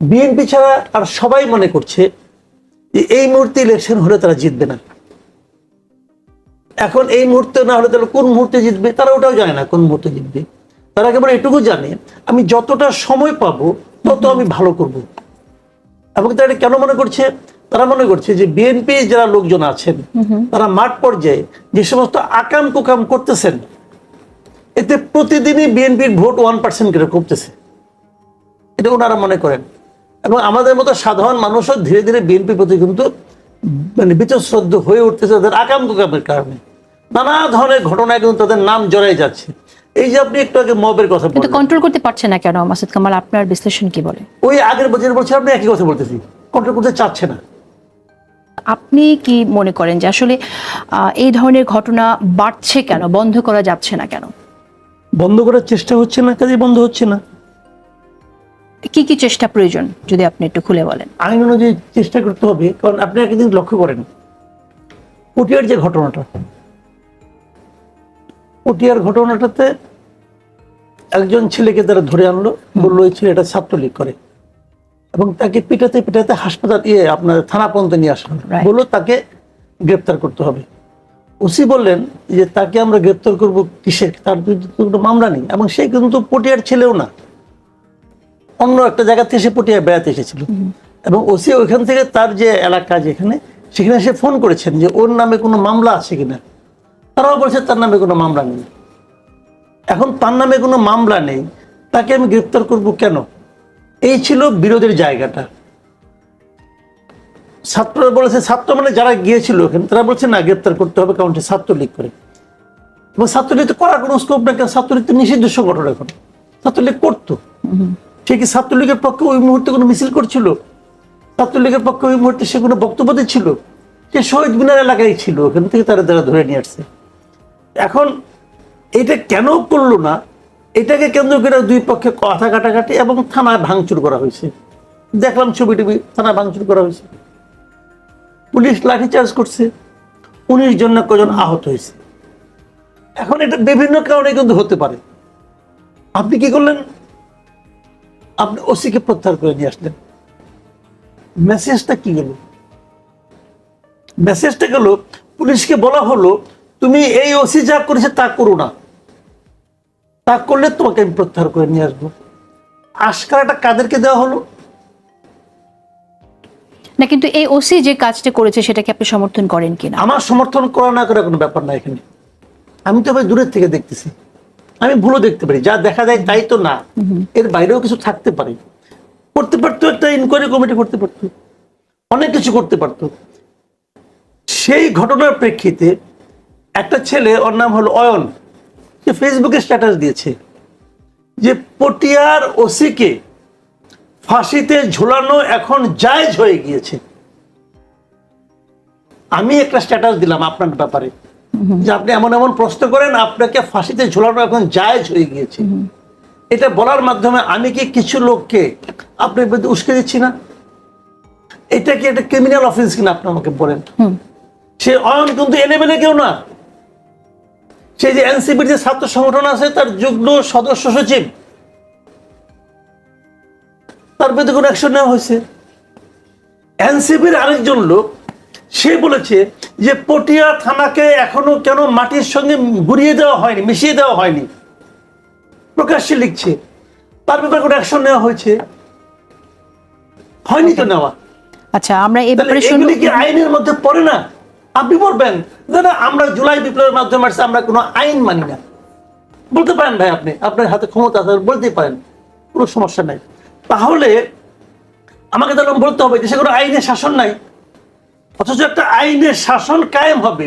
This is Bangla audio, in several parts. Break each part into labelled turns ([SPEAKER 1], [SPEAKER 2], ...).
[SPEAKER 1] বিএনপি ছাড়া আর সবাই মনে করছে যে এই মুহূর্তে ইলেকশন হলে তারা জিতবে না। এখন এই মুহূর্তে না হলে তাহলে কোন মুহূর্তে জিতবে? তারা ওটাও জানে না কোন মুহূর্তে জিতবে। তারা কেবল এটুকু জানে আমি যতটা সময় পাবো তত আমি ভালো করব। এবং তারা কেন মনে করছে? তারা মনে করছে যে বিএনপি যারা লোকজন আছেন তারা মাঠ পর্যায়ে যে সমস্ত আকাম কুকাম করতেছেন এতে প্রতিদিনই বিএনপির ভোট ওয়ান পার্সেন্ট করে কমতেছে। এটা ওনারা মনে করেন। এবং আমাদের মতো সাধারণ মানুষও ধীরে ধীরে বিএনপির প্রতি কিন্তু মানে বিতশ্রদ্ধ হয়ে উঠতেছে তাদের আকাম কুকামের কারণে। নানা ধরনের ঘটনায় কিন্তু তাদের নাম জড়াই যাচ্ছে। এই যে আপনি একটু আগে মবের কথা বললেন।
[SPEAKER 2] কন্ট্রোল করতে পারছে না কেন মাসুদ কামাল? আপনার বিশ্লেষণ কি বলে?
[SPEAKER 1] ওই আগের বছর বলছে আপনি একই কথা বলতেছি। কন্ট্রোল করতে চাচ্ছে না।
[SPEAKER 2] আপনি কি মনে করেন যে আসলে এই ধরনের ঘটনা বাড়ছে কেন বন্ধ করা যাচ্ছে না কেন?
[SPEAKER 1] বন্ধ করার চেষ্টা হচ্ছে না কাজে বন্ধ হচ্ছে না।
[SPEAKER 2] কি কি চেষ্টা প্রয়োজন যদি আপনি একটু খুলে বলেন?
[SPEAKER 1] আইন অনুযায়ী চেষ্টা করতে হবে কারণ আপনি একদিন লক্ষ্য করেন পটিয়ার যে ঘটনাটা পটিয়ার ঘটনাটাতে একজন ছেলেকে তারা ধরে আনলো বলল ওই ছেলেটা ছাত্রলীগ করে। এবং তাকে পিটাতে পিটাতে হাসপাতাল ইয়ে আপনার থানা পর্যন্ত নিয়ে আসলো. বলল তাকে গ্রেপ্তার করতে হবে। ওসি বললেন যে তাকে আমরা গ্রেপ্তার করব কিসের? তার বিরুদ্ধে কোনো মামলা নেই। এবং সে কিন্তু পটিয়ার ছেলেও না। অন্য একটা জায়গা থেকে সে পটিয়ায় বেড়াতে এসেছিল। এবং ওসি ওইখান থেকে তার যে এলাকা যেখানে, সেখানে সে ফোন করেছেন যে ওর নামে কোনো মামলা আছে কিনা। তারাও বলছে তার নামে কোনো মামলা নেই। এখন তার নামে কোনো মামলা নেই, তাকে আমি গ্রেপ্তার করব কেন? এই ছিল বিরোধের জায়গাটা। ছাত্ররা বলেছে, ছাত্র মানে যারা গিয়েছিল ওখানে, তারা বলছে, না, গ্রেপ্তার করতে হবে, কারণ সে ছাত্রলীগ করে। এবং ছাত্রলীগ তো করার কোনো স্কোপ না কেন ছাত্রলীগ তো নিষিদ্ধ সংগঠন এখন। ছাত্রলীগ করতো। সে কি ছাত্রলীগের পক্ষে ওই মুহূর্তে কোনো মিছিল করছিল? ছাত্রলীগের পক্ষে ওই মুহূর্তে সে কোনো বক্তব্য দিচ্ছিল? সে শহীদ মিনার এলাকায় ছিল, ওখান থেকে তারা তারা ধরে নিয়ে আসছে। এখন এটা কেন করল না? এটাকে কেন্দ্র করে দুই পক্ষে কথা কাটাকাটি এবং থানায় ভাঙচুর করা হয়েছে। দেখলাম ছবি টবি থানায় ভাঙচুর করা হয়েছে। পুলিশ লাঠিচার্জ করছে। উনিশ জন না কজন আহত হয়েছে। এখন এটা বিভিন্ন কারণে কিন্তু হতে পারে। আপনি কি করলেন? আপনি ওসিকে প্রত্যাহার করে নিয়ে আসলেন। মেসেজটা কি গেল? মেসেজটা গেল পুলিশকে বলা হলো তুমি এই ওসি যা করেছে তা করো না। তা করলে তোমাকে আমি প্রত্যাহার করে নিয়ে আসব। আশকারাটা কাদেরকে দেওয়া হলো?
[SPEAKER 2] না কিন্তু এই ওসি যে কাজটা করেছে সেটাকে আপনি সমর্থন করেন কিনা?
[SPEAKER 1] আমার সমর্থন করা না করা কোনো ব্যাপার না এখানে। আমি তো ভাই দূরের থেকে দেখতেছি। আমি ভুলও দেখতে পারি। যা দেখা যায় তাই তো না। এর বাইরেও কিছু থাকতে পারে। করতে পারতো একটা ইনকোয়ারি কমিটি করতে পারতো। অনেক কিছু করতে পারতো। সেই ঘটনার প্রেক্ষিতে একটা ছেলে ওর নাম হলো অয়ন সে ফেসবুকে স্ট্যাটাস দিয়েছে যে পটিয়ার ওসিকে ফাঁসিতে ঝোলানো এখন জায়জ হয়ে গিয়েছে। আমি একটা স্ট্যাটাস দিলাম আপনার ব্যাপারে। যে আপনি এমন এমন প্রশ্ন করেন আপনাকে ফাঁসিতে ঝোলানো এখন জায়েজ হয়ে গিয়েছে। এটা বলার মাধ্যমে আমি কি কিছু লোককে আপনার বিরুদ্ধে উস্কে দিচ্ছি না? এটা কি একটা ক্রিমিনাল অফেন্স কিনা আপনি আমাকে বলেন? সে অয়ন কিন্তু এলেবেলে কেউ না। সে যে এনসিপির যে ছাত্র সংগঠন আছে তার যুগ্ম সদস্য সচিব তার বিরুদ্ধে কোনো অ্যাকশন নেওয়া হয়েছে। এনসিপির আরেকজন লোক সে বলেছে যে পটিয়া থানাকে এখনও কেন মাটির সঙ্গে গুড়িয়ে দেওয়া হয়নি মিশিয়ে দেওয়া হয়নি। প্রকাশ্যে লিখছে তার ব্যাপারে কোনো অ্যাকশন নেওয়া হয়েছে? হয়নি তো নেওয়া।
[SPEAKER 2] আচ্ছা আমরা এই ব্যাপারে শুনব
[SPEAKER 1] এগুলি কি আইনের মধ্যে পড়ে না? আপনি বলবেন না আমরা জুলাই বিপ্লবের মাধ্যমে আসছে আমরা কোনো আইন মানি না। বলতে পারেন ভাই আপনি আপনার হাতে ক্ষমতা আছে বলতেই পারেন কোনো সমস্যা নাই। তাহলে আমাকে তাহলে বলতে হবে যে সে কোনো আইনের শাসন নাই। অথচ একটা আইনের শাসন কায়েম হবে।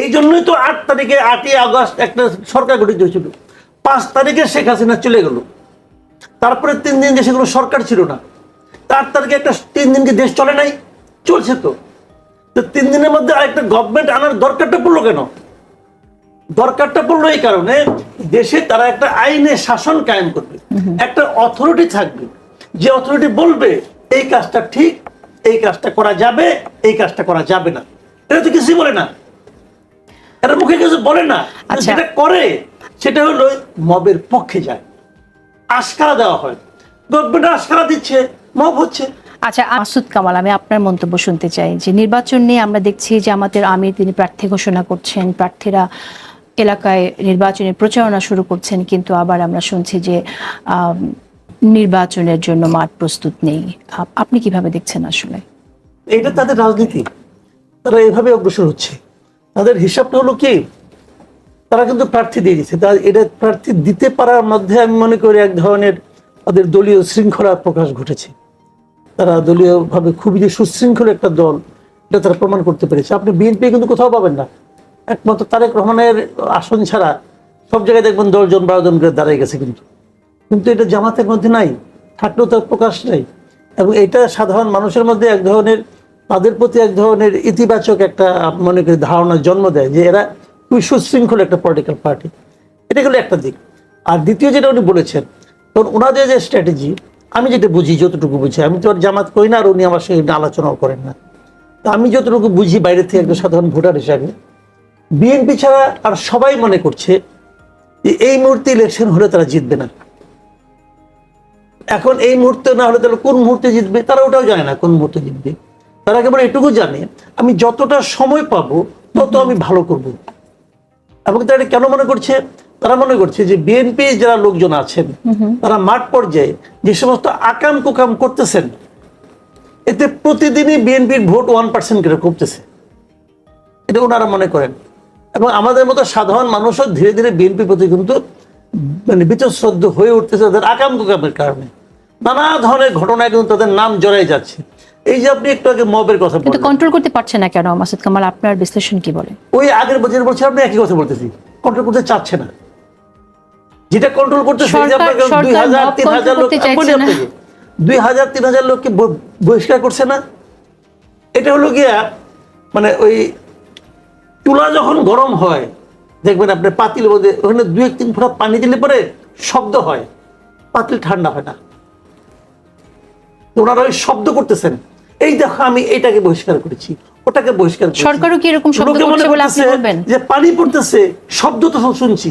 [SPEAKER 1] এই জন্যই তো আট তারিখে আটই আগস্ট একটা সরকার গঠিত হয়েছিল। পাঁচ তারিখে শেখ হাসিনা চলে গেল। তারপরে তিন দিন দেশে কোনো সরকার ছিল না। তার তারিখে একটা তিন দিন কি দেশ চলে নাই? চলছে তো। তো তিন দিনের মধ্যে আরেকটা গভর্নমেন্ট আনার দরকারটা পড়ল কেন? দরকারটা পড়ল এই কারণে দেশে তারা একটা আইনে শাসন কায়েম করবে। একটা অথরিটি থাকবে। যে অথরিটি বলবে এই কাজটা ঠিক এই কাজটা করা যাবে এই কাজটা করা যাবে না। এটা তো কিছুই বলে না। এটা মুখে কিছু বলে না।
[SPEAKER 2] আচ্ছা।
[SPEAKER 1] যেটা করে সেটা হলো মবের পক্ষে যায়। আশকারা দেওয়া হয়। গভর্নমেন্ট আশকারা দিচ্ছে মব হচ্ছে।
[SPEAKER 2] আচ্ছা মাসুদ কামাল আমি আপনার মন্তব্য শুনতে চাই যে নির্বাচন নিয়ে আমরা দেখছি যে আমাদের আমির তিনি প্রার্থী ঘোষণা করছেন প্রার্থীরা এলাকায় নির্বাচনের প্রচারণা শুরু করছেন কিন্তু আবার আমরা শুনছি যে নির্বাচনের জন্য মাঠ প্রস্তুত নেই। আপনি কীভাবে দেখছেন আসলে?
[SPEAKER 1] এটা তাদের রাজনীতি। তারা এভাবে অগ্রসর হচ্ছে। তাদের হিসাবটা হলো কি? তারা কিন্তু প্রার্থী দিয়ে দিচ্ছে তা এটা প্রার্থী দিতে পারার মধ্যে আমি মনে করি এক ধরনের তাদের দলীয় শৃঙ্খলার প্রকাশ ঘটেছে। তারা দলীয়ভাবে খুবই যে সুশৃঙ্খল একটা দল, এটা তারা প্রমাণ করতে পেরেছে। আপনি বিএনপি কিন্তু কোথাও পাবেন না। একমাত্র তারেক রহমানের আসন ছাড়া সব জায়গায় দেখবেন দশজন বারো জন করে দাঁড়িয়ে গেছে কিন্তু। কিন্তু এটা জামাতের মধ্যে নাই, থাকলেও তার প্রকাশ নেই। এবং এটা সাধারণ মানুষের মধ্যে এক ধরনের, তাদের প্রতি এক ধরনের ইতিবাচক একটা মনে করি ধারণার জন্ম দেয় যে এরা খুবই সুশৃঙ্খল একটা পলিটিক্যাল পার্টি এটা গেলো একটা দিক। আর দ্বিতীয় যেটা উনি বলেছেন কারণ ওনাদের যে স্ট্র্যাটেজি আমি যেটা বুঝি, যতটুকু বুঝি, আমি তো আর জামাত করি না, আর উনি আমার সঙ্গে আলোচনাও করেন না। তো আমি যতটুকু বুঝি বাইরে থেকে একজন সাধারণ ভোটার হিসাবে, বিএনপি ছাড়া আর সবাই মনে করছে যে এই মুহূর্তে ইলেকশন হলে তারা জিতবে না। এখন এই মুহূর্তে না হলে তাহলে কোন মুহূর্তে জিতবে? তারা ওটাও জানে না কোন মুহূর্তে জিতবে। তারা কেবল এটুকু জানে আমি যতটা সময় পাবো তত আমি ভালো করব। এবং তারা কেন মনে করছে? তারা মনে করছে যে বিএনপি যারা লোকজন আছেন তারা মাঠ পর্যায়ে যে সমস্ত আকাম কুকাম করতেছেন এতে প্রতিদিনই বিএনপির ভোট ওয়ান পার্সেন্ট করে কমতেছে। এটা ওনারা মনে করেন। এবং আমাদের মতো সাধারণ মানুষও ধীরে ধীরে বিএনপি প্রতি কিন্তু মানে বিতশ্রদ্ধ হয়ে উঠতেছে তাদের আকাম কুকামের কারণে। নানা ধরনের ঘটনায় কিন্তু তাদের নাম জড়াই যাচ্ছে। এই যে আপনি একটু আগে মবের কথা
[SPEAKER 2] কিন্তু কন্ট্রোল করতে পারছে না কেন মাসুদ কামাল? আপনার বিশ্লেষণ কি বলে?
[SPEAKER 1] ওই আগের বছর বলছে আপনি একই কথা বলতেছি। কন্ট্রোল করতে চাচ্ছে না। যেটা কন্ট্রোল করতে দুই হাজার তিন হাজার লোক দুই তিন লোককে বহিষ্কার করছে না। এটা হলো গিয়া মানে ওই চুলা যখন গরম হয় দেখবেন আপনার পাতিল মধ্যে ওখানে দুই এক তিন ফোঁটা পানি দিলে পরে শব্দ হয়। পাতিল ঠান্ডা হয় না। ওনারা ওই শব্দ করতেছেন। এই দেখো আমি এইটাকে বহিষ্কার করেছি ওটাকে বহিষ্কার
[SPEAKER 2] সরকারও কি এরকম শব্দ করছে বলে আপনি বলবেন?
[SPEAKER 1] যে পানি পড়তেছে শব্দ তো সব শুনছি।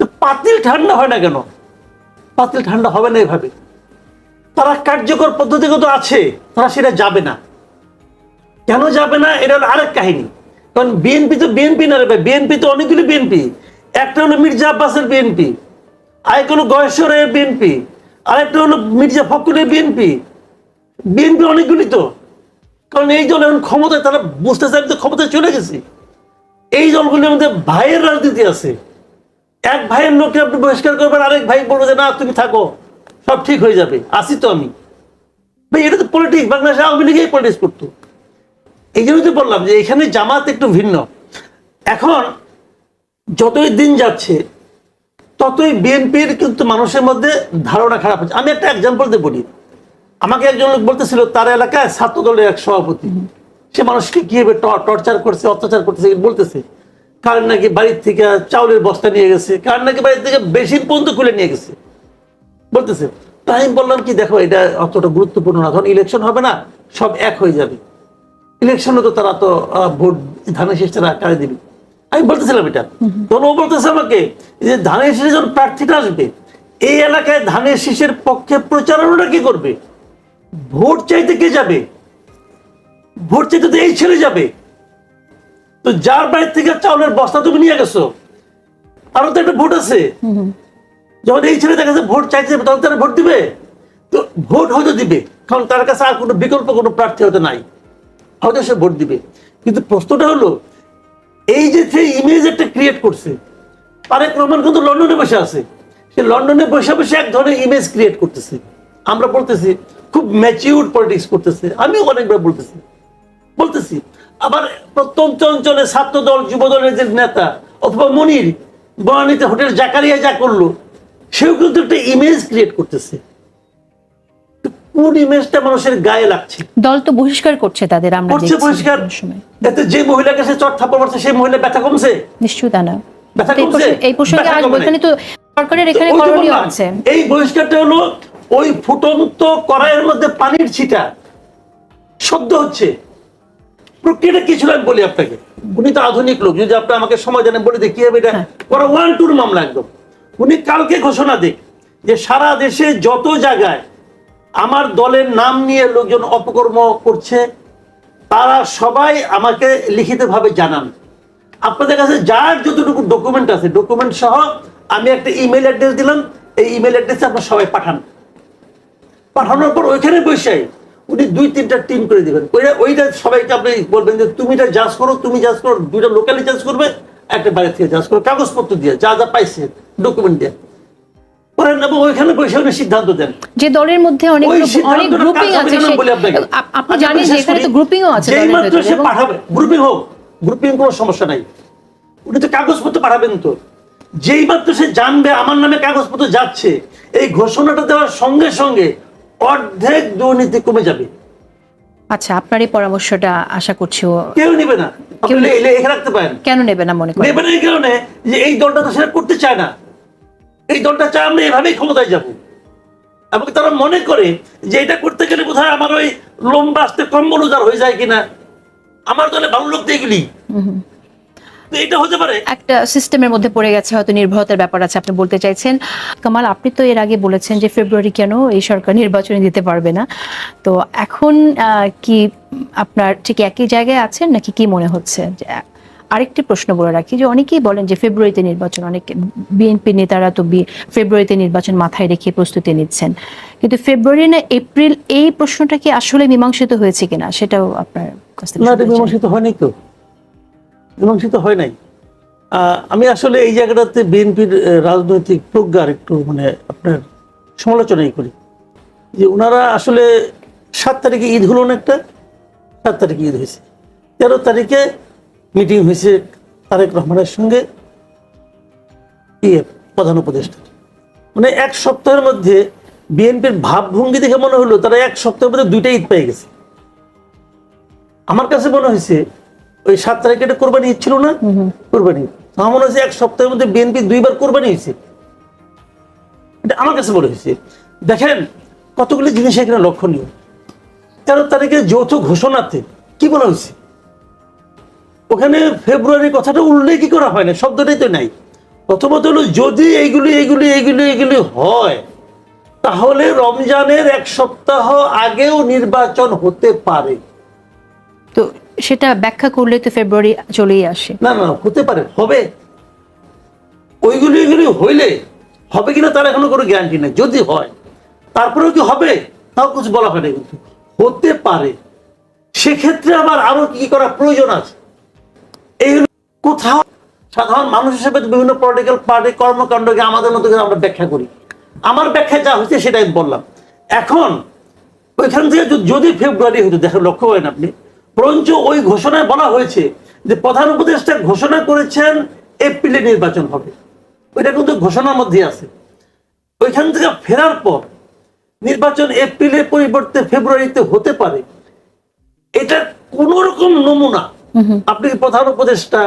[SPEAKER 1] তো পাতিল ঠান্ডা হয় না কেন? পাতিল ঠান্ডা হবে না এভাবে। তারা কার্যকর পদ্ধতিগত আছে তারা সেটা যাবে না। কেন যাবে না? এটা হলো আরেক কাহিনী। কারণ বিএনপি তো বিএনপি না রে ভাই বিএনপি তো অনেকগুলি বিএনপি। একটা হলো মির্জা আব্বাসের বিএনপি আরেকটা হলো গয়েশ্বরের বিএনপি আরেকটা হলো মির্জা ফখরুলের বিএনপি। বিএনপি অনেকগুলি তো কারণ এই দল এখন ক্ষমতায়, তারা বুঝতে তো ক্ষমতায় চলে গেছি। এই দলগুলির মধ্যে ভাইয়ের রাজনীতি আছে। এক ভাইয়ের লোককে আপনি বহিষ্কার করবেন, আরেক ভাই বলব যে, না, তুমি থাকো, সব ঠিক হয়ে যাবে, আসি তো আমি। ভাই, এটা তো পলিটিক্স বাংলাদেশে আওয়ামী লীগেই পলিটিক্স করতো। এই জন্যই তো বললাম যে, এখানে জামাত একটু ভিন্ন। এখন যতই দিন যাচ্ছে, ততই বিএনপির কিন্তু মানুষের মধ্যে ধারণা খারাপ হচ্ছে। আমি একটা এক্সাম্পল দিয়ে বলি। আমাকে একজন লোক বলতেছিল, তার এলাকায় ছাত্র দলের এক সভাপতি। সে মানুষকে কীভাবে টর্চার করছে, অত্যাচার করতেছে বলতেছে। কার নাকি বাড়ির থেকে চাউলের বস্তা নিয়ে গেছে কার নাকি বাড়ির থেকে বেশি পর্যন্ত খুলে নিয়ে গেছে। বলতেছে, তাই বললাম কি, দেখো, এটা অতটা গুরুত্বপূর্ণ না। তখন ইলেকশন হবে না, সব এক হয়ে যাবে। ইলেকশনে তো তারা তো ভোট ধানের শেষ তারা কারে দিবে। আমি বলতেছিলাম এটা। তখন ও বলতেছে আমাকে যে ধানের শেষে যখন প্রার্থীটা আসবে, এই এলাকায় ধানের শীষের পক্ষে প্রচারণাটা কি করবে? ভোট চাইতে কে যাবে? ভোট চাইতে তো এই ছেলে যাবে। তো যার বাড়ির থেকে চাউলের বস্তা তুমি নিয়ে গেছো আরও তো একটা ভোট আছে। যখন এই ছেলে দেখা ভোট চাইতে যাবে, তখন তারা ভোট দিবে? তো ভোট হয়তো দিবে, কারণ তার কাছে আর কোনো বিকল্প, কোনো প্রার্থী হতে নাই। হয়তো সে ভোট দিবে। কিন্তু প্রশ্নটা হলো, এই যে সে ইমেজ একটা ক্রিয়েট করছে, তারেক রহমান কিন্তু লন্ডনে বসে আছে। সে লন্ডনে বসে বসে এক ধরনের ইমেজ ক্রিয়েট করতেছে। আমরা বলতেছি খুব ম্যাচিউর পলিটিক্স করতেছে। আমিও অনেকবার বলতেছি। বলতেছি আবার প্রত্যন্ত অঞ্চলে ছাত্র দল যুব দলের যে নেতা অথবা মনির বনানীতে হোটেল জাকারিয়া যা করল সেও কিন্তু একটা ইমেজ ক্রিয়েট করতেছে। কোন ইমেজটা মানুষের গায়ে লাগছে?
[SPEAKER 2] দল তো বহিষ্কার করছে তাদের আমরা
[SPEAKER 1] করছে
[SPEAKER 2] সময়।
[SPEAKER 1] এতে যে মহিলাকে সে চট থাপ্পড় মারছে সেই মহিলা ব্যথা কমছে?
[SPEAKER 2] নিশ্চয়ই তা না।
[SPEAKER 1] ব্যথা কমছে?
[SPEAKER 2] এই প্রসঙ্গে
[SPEAKER 1] ব্যথা
[SPEAKER 2] আসব এখানে তো সরকারের এখানে করণীয় আছে।
[SPEAKER 1] এই বহিষ্কারটা হলো ওই ফুটন্ত কড়াইয়ের মধ্যে পানির ছিটা। শব্দ হচ্ছে। প্রক্রিয়াটা কি ছিল আমি বলি আপনাকে। উনি তো আধুনিক লোক যদি আপনি আমাকে সময় জানেন বলে কি হবে এটা?
[SPEAKER 2] হ্যাঁ।
[SPEAKER 1] ওরা ওয়ান টুর মামলা একদম। উনি কালকে ঘোষণা দিক যে সারা দেশে যত জায়গায় আমার দলের নাম নিয়ে লোকজন অপকর্ম করছে তারা সবাই আমাকে লিখিতভাবে জানান। আপনাদের কাছে যার যতটুকু ডকুমেন্ট আছে ডকুমেন্ট সহ আমি একটা ইমেল অ্যাড্রেস দিলাম এই ইমেল অ্যাড্রেসে আপনার সবাই পাঠান। পাঠানোর পর ওইখানে বসে উনি দুই তিনটা টিম করে দিবেন। ওইটা ওইটা সবাইকে আপনি বলবেন যে তুমি এটা জাজ করো তুমি জাজ করো দুইটা লোকালি জাজ করবে একটা বাইরে থেকে জাজ করো কাগজপত্র দিয়ে যা যা পাইছে ডকুমেন্ট দিয়ে। করেন এবং ওইখানে বসে উনি সিদ্ধান্ত দেন।
[SPEAKER 2] যে দলের মধ্যে অনেক অনেক গ্রুপিং আছে সে-
[SPEAKER 1] বলি
[SPEAKER 2] আপনি জানেন যে এখানে তো গ্রুপিংও আছে
[SPEAKER 1] যেই মাত্র সে পাঠাবে গ্রুপিং হোক গ্রুপিং কোনো সমস্যা নাই। উনি তো কাগজপত্র পাঠাবেন তো। যেই মাত্র সে জানবে আমার নামে কাগজপত্র যাচ্ছে এই ঘোষণাটা দেওয়ার সঙ্গে সঙ্গে অর্ধেক দুর্নীতি কমে যাবে।
[SPEAKER 2] আচ্ছা আপনার এই পরামর্শটা আশা করছি
[SPEAKER 1] কেউ নিবে না। রাখতে পারেন।
[SPEAKER 2] কেন নেবে না মনে করেন?
[SPEAKER 1] নেবে না এই কারণে যে এই দলটা তো সেটা করতে চায় না। এই দলটা চায় আমরা এভাবেই ক্ষমতায় যাব। এবং তারা মনে করে যে এটা করতে গেলে বোধহয় আমার ওই লম্বা আসতে কম্বল উজার হয়ে যায় কিনা। আমার দলে ভালো লোক দেখলি। তো এটা হতে পারে।
[SPEAKER 2] একটা সিস্টেমের মধ্যে পড়ে গেছে হয়তো নির্ভরতার ব্যাপার আছে আপনি বলতে চাইছেন। কামাল আপনি তো এর আগে বলেছেন যে ফেব্রুয়ারি কেন এই সরকার নির্বাচনে দিতে পারবে না। তো এখন কি আপনার ঠিক একই জায়গায় আছেন নাকি কি মনে হচ্ছে? যে, আরেকটি প্রশ্ন বলে রাখি যে অনেকেই বলেন যে ফেব্রুয়ারিতে নির্বাচন অনেক বিএনপি নেতারা তো বি- ফেব্রুয়ারিতে নির্বাচন মাথায় রেখে প্রস্তুতি নিচ্ছেন। কিন্তু ফেব্রুয়ারি না এপ্রিল এই প্রশ্নটা কি আসলে মীমাংসিত হয়েছে কিনা সেটাও আপনার কাছ থেকে।
[SPEAKER 1] মীমাংসিত হয়নি তো। মীমাংসিত হয় নাই। আমি আসলে এই জায়গাটাতে বিএনপির রাজনৈতিক প্রজ্ঞার একটু মানে আপনার সমালোচনাই করি। যে ওনারা আসলে সাত তারিখে ঈদ হলো না একটা, সাত তারিখে ঈদ হয়েছে। তেরো তারিখে মিটিং হয়েছে তারেক রহমানের সঙ্গে ইয়ে প্রধান উপদেষ্টা মানে এক সপ্তাহের মধ্যে বিএনপির ভাবভঙ্গি দেখে মনে হলো তারা এক সপ্তাহের মধ্যে দুইটা ঈদ পেয়ে গেছে। আমার কাছে মনে হয়েছে ওই সাত তারিখে এটা কোরবানি ঈদ ছিল না? কোরবানি। আমার মনে হয়েছে এক সপ্তাহের মধ্যে বিএনপি দুইবার কোরবানি হয়েছে। এটা আমার কাছে মনে হয়েছে। দেখেন কতগুলি জিনিস এখানে লক্ষণীয়। তেরো তারিখে যৌথ ঘোষণাতে কি বলা হয়েছে? ওখানে ফেব্রুয়ারি কথাটা উল্লেখই করা হয় না শব্দটাই তো নাই। প্রথমত হলো যদি এইগুলি এইগুলি এইগুলি এইগুলি হয় তাহলে রমজানের এক সপ্তাহ আগেও নির্বাচন হতে পারে।
[SPEAKER 2] তো সেটা ব্যাখ্যা করলে তো ফেব্রুয়ারি চলেই আসে।
[SPEAKER 1] না না, হতে পারে, হবে। ওইগুলি, এগুলি হইলে হবে কিনা তার এখনও কোনো গ্যারান্টি নেই। যদি হয়, তারপরেও কি হবে? তাও কিছু বলা হয় না কিন্তু। হতে পারে। সেক্ষেত্রে আবার আরও কি করা প্রয়োজন আছে? এই কোথাও সাধারণ মানুষ হিসেবে বিভিন্ন পলিটিক্যাল পার্টি কর্মকাণ্ডকে আমাদের মতো করে আমরা ব্যাখ্যা করি। আমার ব্যাখ্যা যা হচ্ছে সেটাই বললাম। এখন, ওইখান থেকে যদি- ফেব্রুয়ারি হতো দেখেন, লক্ষ্য করেন আপনি। বরঞ্চ ওই ঘোষণায় বলা হয়েছে যে প্রধান উপদেষ্টা ঘোষণা করেছেন এপ্রিলে নির্বাচন হবে। ওইটা কিন্তু ঘোষণার মধ্যে আছে। ওইখান থেকে ফেরার পর নির্বাচন এপ্রিলের পরিবর্তে ফেব্রুয়ারিতে হতে পারে এটা কোন রকম নমুনা আপনি প্রধান উপদেষ্টা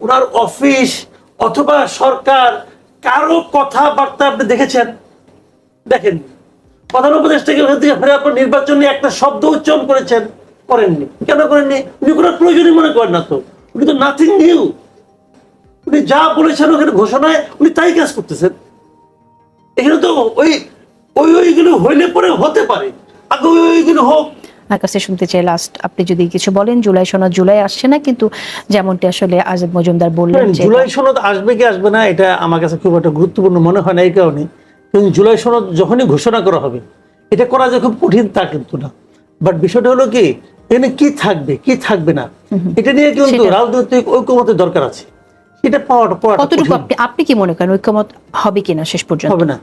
[SPEAKER 1] ওনার অফিস অথবা সরকার কারও কথাবার্তা আপনি দেখেছেন? দেখেন প্রধান উপদেষ্টাকে ওখান থেকে ফেরার পর নির্বাচন নিয়ে একটা শব্দ উচ্চারণ করেছেন। করেননি। কেন করেননি? উনি কোনো প্রয়োজনই মনে করেন না তো। উনি তো নাথিং নিউ উনি যা বলেছেন ওখানে ঘোষণায় উনি তাই কাজ করতেছেন। এখানে তো ওই ওই ওইগুলো হইলে পরে হতে পারে। আগে ওই ওইগুলো হোক।
[SPEAKER 2] কাছে শুনতে চাই লাস্ট আপনি যদি কিছু বলেন জুলাই সনদ জুলাই আসছে না কিন্তু যেমনটি আসলে আজাদ মজুমদার বললেন
[SPEAKER 1] জুলাই সনদ আসবে কি আসবে না এটা আমার কাছে খুব একটা গুরুত্বপূর্ণ মনে হয় না এই কারণে। কিন্তু জুলাই সনদ যখনই ঘোষণা করা হবে এটা করা যে খুব কঠিন তা কিন্তু না। বাট বিষয়টা হলো কি এখানে কি থাকবে কি থাকবে না? এটা নিয়ে কিন্তু রাজনৈতিক ঐক্যমতের দরকার আছে। এটা পাওয়াটা
[SPEAKER 2] কতটুকু আপনি আপনি কি মনে করেন ঐক্যমত হবে কিনা শেষ পর্যন্ত?
[SPEAKER 1] হবে না।